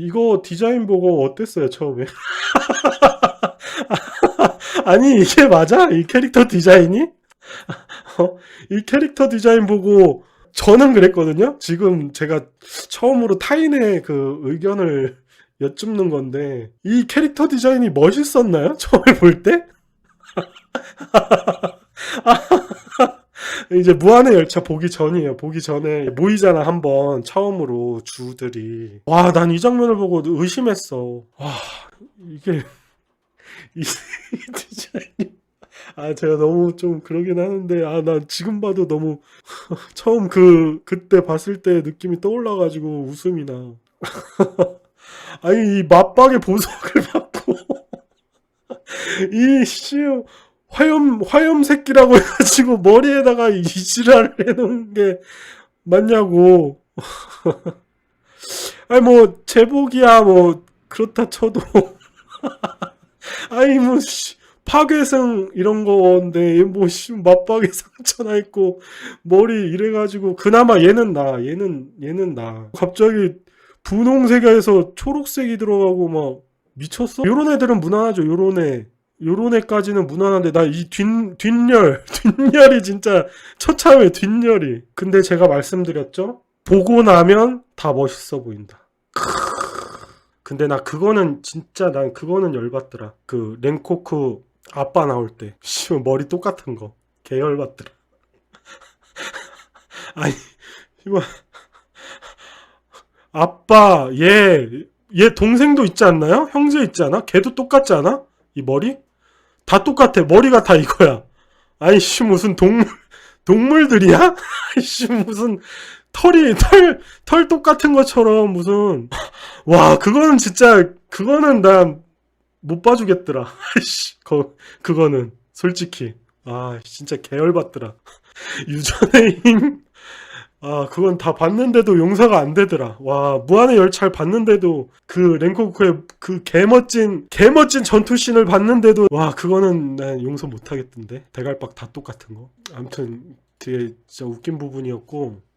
이거 디자인 보고 어땠어요, 처음에? 아니, 이게 맞아? 이 캐릭터 디자인이? 어, 이 캐릭터 디자인 보고 저는 그랬거든요? 지금 제가 처음으로 타인의 그 의견을 여쭙는 건데, 이 캐릭터 디자인이 멋있었나요? 처음에 볼 때? 이제 무한의 열차 보기 전이에요. 보기 전에 모이잖아 한번 처음으로 주들이. 와, 난 이 장면을 보고 의심했어. 와, 이게 이, 이 디자인이 아 제가 너무 좀 그러긴 하는데 아나 지금 봐도 너무 처음 그 그때 봤을 때 느낌이 떠올라가지고 웃음이 나. 아니 이 맞박의 보석을 받고 이 씨 화염 화염 새끼라고 해가지고 머리에다가 이 지랄을 해놓은 게 맞냐고. 아니 뭐 제복이야 뭐 그렇다 쳐도 아니 뭐 씨, 파괴성 이런 건데 뭐 씨 맞박에 상처나 있고 머리 이래가지고 그나마 얘는 나 얘는 얘는 나 갑자기 분홍색에서 초록색이 들어가고 막 미쳤어? 요런 애들은 무난하죠 요런 애 요런 애까지는 무난한데 나 이 뒷, 뒷열 뒷열이 진짜 처참해 뒷열이 근데 제가 말씀드렸죠 보고 나면 다 멋있어 보인다 근데 나 그거는 진짜 난 그거는 열받더라 그 랭코크 아빠 나올 때 씨, 머리 똑같은 거 개 열받더라 아니 이거 아빠 얘 얘 동생도 있지 않나요? 형제 있지 않아? 걔도 똑같지 않아? 이 머리? 다 똑같아. 머리가 다 이거야. 아이씨, 무슨 동물, 동물들이야? 아이씨, 무슨 털이, 털, 털 똑같은 것처럼 무슨. 와, 그거는 진짜, 그거는 난못 봐주겠더라. 아이씨, 거, 그거는. 솔직히. 아, 진짜 개열받더라. 유전의 힘. 아, 그건 다 봤는데도 용서가 안 되더라. 와, 무한의 열차를 봤는데도 그 랭코크의 그 개멋진, 개멋진 전투씬을 봤는데도 와, 그거는 난 용서 못 하겠던데. 대갈박 다 똑같은 거. 아무튼 되게 진짜 웃긴 부분이었고